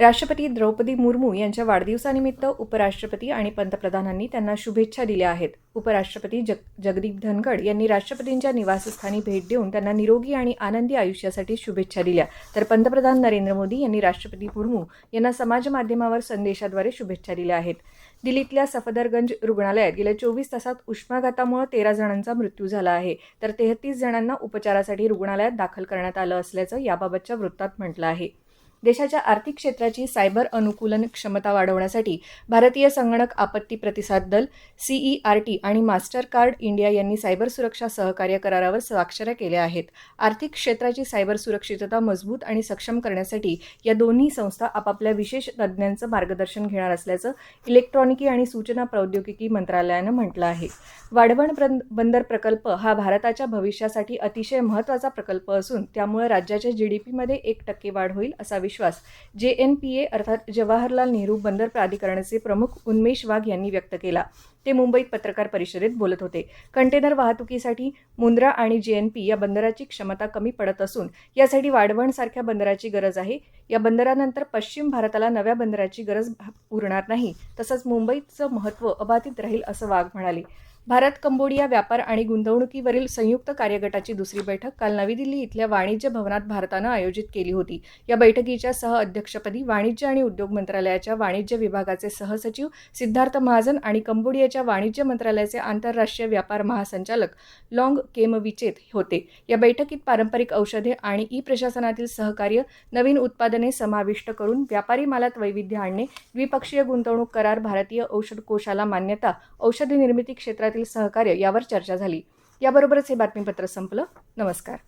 राष्ट्रपती द्रौपदी मुर्मू यांच्या वाढदिवसानिमित्त उपराष्ट्रपती आणि पंतप्रधानांनी त्यांना शुभेच्छा दिल्या आहेत. उपराष्ट्रपती जग जगदीप धनखड यांनी राष्ट्रपतींच्या निवासस्थानी भेट देऊन त्यांना निरोगी आणि आनंदी आयुष्यासाठी शुभेच्छा दिल्या. तर पंतप्रधान नरेंद्र मोदी यांनी राष्ट्रपती मुर्मू यांना समाज माध्यमावर संदेशाद्वारे शुभेच्छा दिल्या आहेत. दिल्लीतल्या सफदरगंज रुग्णालयात गेल्या चोवीस तासात उष्माघातामुळे तेरा जणांचा मृत्यू झाला आहे. तर तेहतीस जणांना उपचारासाठी रुग्णालयात दाखल करण्यात आलं असल्याचं याबाबतच्या वृत्तात म्हटलं आहे. देशाच्या आर्थिक क्षेत्राची सायबर अनुकूलन क्षमता वाढवण्यासाठी भारतीय संगणक आपत्ती प्रतिसाद दल सीईआरटी आणि मास्टर कार्ड इंडिया यांनी सायबर सुरक्षा सहकार्य करारावर स्वाक्षऱ्या केल्या आहेत. आर्थिक क्षेत्राची सायबर सुरक्षितता मजबूत आणि सक्षम करण्यासाठी या दोन्ही संस्था आपापल्या विशेष तज्ज्ञांचं मार्गदर्शन घेणार असल्याचं इलेक्ट्रॉनिकी आणि सूचना प्रौद्योगिकी मंत्रालयानं म्हटलं आहे. वाढवण बंदर प्रकल्प हा भारताच्या भविष्यासाठी अतिशय महत्त्वाचा प्रकल्प असून त्यामुळे राज्याच्या जी डी पीमध्ये एक टक्के वाढ होईल असा विश्वास जे एन पी ए अर्थात जवाहरलाल नेहरू बंदर प्राधिकरणाचे प्रमुख उन्मेश वाघ यांनी व्यक्त केला. ते मुंबईत पत्रकार परिषदेत बोलत होते. कंटेनर वाहतुकीसाठी मुंद्रा आणि जे एन पी या बंदराची क्षमता कमी पडत असून यासाठी वाढवणसारख्या बंदराची गरज आहे. या बंदरानंतर पश्चिम भारताला नव्या बंदराची गरज भा- उरणार नाही तसंच मुंबईचं महत्त्व अबाधित राहील असं वाघ म्हणाले. भारत कंबोडिया व्यापार आणि गुंतवणुकीवरील संयुक्त कार्यगटाची दुसरी बैठक काल नवी दिल्ली इथल्या वाणिज्य भवनात भारतानं आयोजित केली होती. या बैठकीच्या सहअध्यक्षपदी वाणिज्य आणि उद्योग मंत्रालयाच्या वाणिज्य विभागाचे सहसचिव सिद्धार्थ महाजन आणि ऑस्ट्रेलियाच्या वाणिज्य मंत्रालयाचे आंतरराष्ट्रीय व्यापार महासंचालक लॉंग केमविचेत होते. या बैठकीत पारंपरिक औषधे आणि ई प्रशासनातील सहकार्य नवीन उत्पादने समाविष्ट करून व्यापारी मालात वैविध्य आणणे द्विपक्षीय गुंतवणूक करार भारतीय औषध कोशाला मान्यता औषधी निर्मिती क्षेत्रातील सहकार्य यावर चर्चा झाली. याबरोबरच हे बातमीपत्र संपलं. नमस्कार.